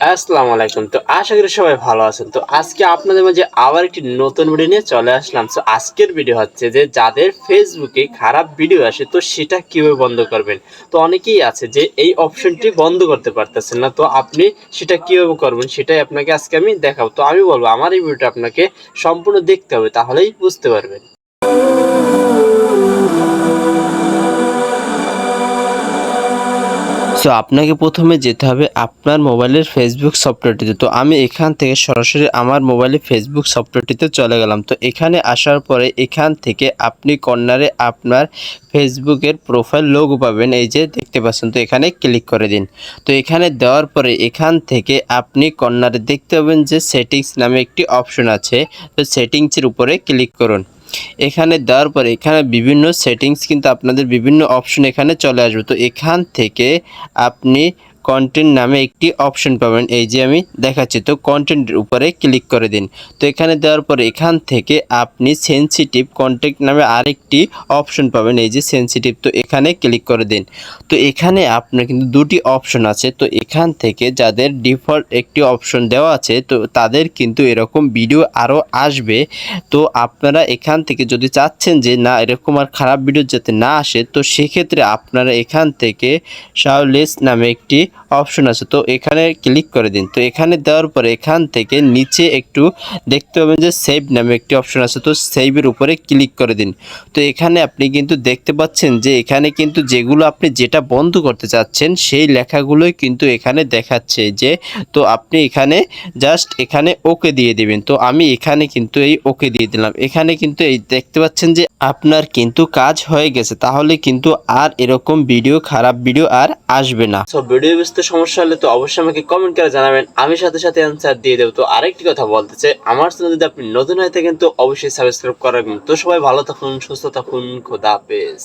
আসসালামু আলাইকুম। তো আশা করি সবাই ভালো আছেন। তো আজকে আপনাদের মাঝে আবার একটি নতুন ভিডিও নিয়ে চলে আসলাম। তো আজকের ভিডিও হচ্ছে যে, যাদের ফেসবুকে খারাপ ভিডিও আসে, তো সেটা কীভাবে বন্ধ করবেন? তো অনেকেই আছে যে, এই অপশনটি বন্ধ করতে পারতেছেন না। তো আপনি সেটা কীভাবে করবেন, সেটাই আপনাকে আজকে আমি দেখাবো। তো আমি বলব, আমার এই ভিডিওটা আপনাকে সম্পূর্ণ দেখতে হবে, তাহলেই বুঝতে পারবেন। সো আপনাকে প্রথমে যেতে হবে আপনার মোবাইলের ফেসবুক সফটওয়্যারটিতে। তো আমি এখান থেকে সরাসরি আমার মোবাইলে ফেসবুক সফটওয়্যারটিতে চলে গেলাম। তো এখানে আসার পরে এখান থেকে আপনি কর্নারে আপনার ফেসবুকের প্রোফাইল লোগো পাবেন। এই যে দেখতে পাচ্ছেন, তো এখানে ক্লিক করে দিন। তো এখানে দেওয়ার পরে এখান থেকে আপনি কর্নারে দেখতে পাবেন যে সেটিংস নামে একটি অপশন আছে। তো সেটিংসের উপরে ক্লিক করুন। এখানে দেওয়ার পরে এখানে বিভিন্ন সেটিংস কিন্তু আপনাদের বিভিন্ন অপশন এখানে চলে আসবে। তো এখান থেকে আপনি কন্টেন্ট নামে একটি অপশন পাবেন। এই যে আমি দেখাচ্ছি, তো কন্টেন্টের উপরে ক্লিক করে দিন। তো এখানে দেওয়ার পরে এখান থেকে আপনি সেনসিটিভ কন্টেন্ট নামে আরেকটি অপশন পাবেন, এই যে সেনসিটিভ তো এখানে ক্লিক করে দিন। তো এখানে আপনার কিন্তু দুটি অপশন আছে। তো এখান থেকে যাদের ডিফল্ট একটি অপশন দেওয়া আছে, তো তাদের কিন্তু এরকম ভিডিও আরও আসবে। তো আপনারা এখান থেকে যদি চাচ্ছেন যে না, এরকম আর খারাপ ভিডিও যাতে না আসে, তো সেক্ষেত্রে আপনারা এখান থেকে শাওলেস নামে একটি অপশন আছে। তো এখানে ক্লিক করে দিন। তো এখানে দেওয়ার পরে এখান থেকে নিচে একটু দেখতে পাবেন যে সেভ নামে একটি অপশন আছে। তো সেভের উপরে ক্লিক করে দিন। তো এখানে আপনি কিন্তু দেখতে পাচ্ছেন যে এখানে কিন্তু যেগুলো আপনি যেটা বন্ধ করতে চাচ্ছেন, সেই লেখাগুলোই কিন্তু এখানে দেখাচ্ছে যে, তো আপনি এখানে জাস্ট এখানে ওকে দিয়ে দিবেন। তো আমি এখানে কিন্তু এই ওকে দিয়ে দিলাম। এখানে কিন্তু এই দেখতে পাচ্ছেন যে আপনার কিন্তু কাজ হয়ে গেছে। তাহলে কিন্তু আর এরকম ভিডিও খারাপ ভিডিও আর আসবে না। সো ভিডিও বুঝতে সমস্যা হলে তো অবশ্যই আমাকে কমেন্ট করে জানাবেন। আমি সাথে সাথে অ্যান্সার দিয়ে দেবো। তো আরেকটি কথা বলতে চাই। আমার চ্যানেল যদি আপনি নতুন হয়ে থাকেন, তো অবশ্যই সাবস্ক্রাইব করাবেন তো সবাই ভালো থাকুন, সুস্থ থাকুন, খোদা হাফেজ।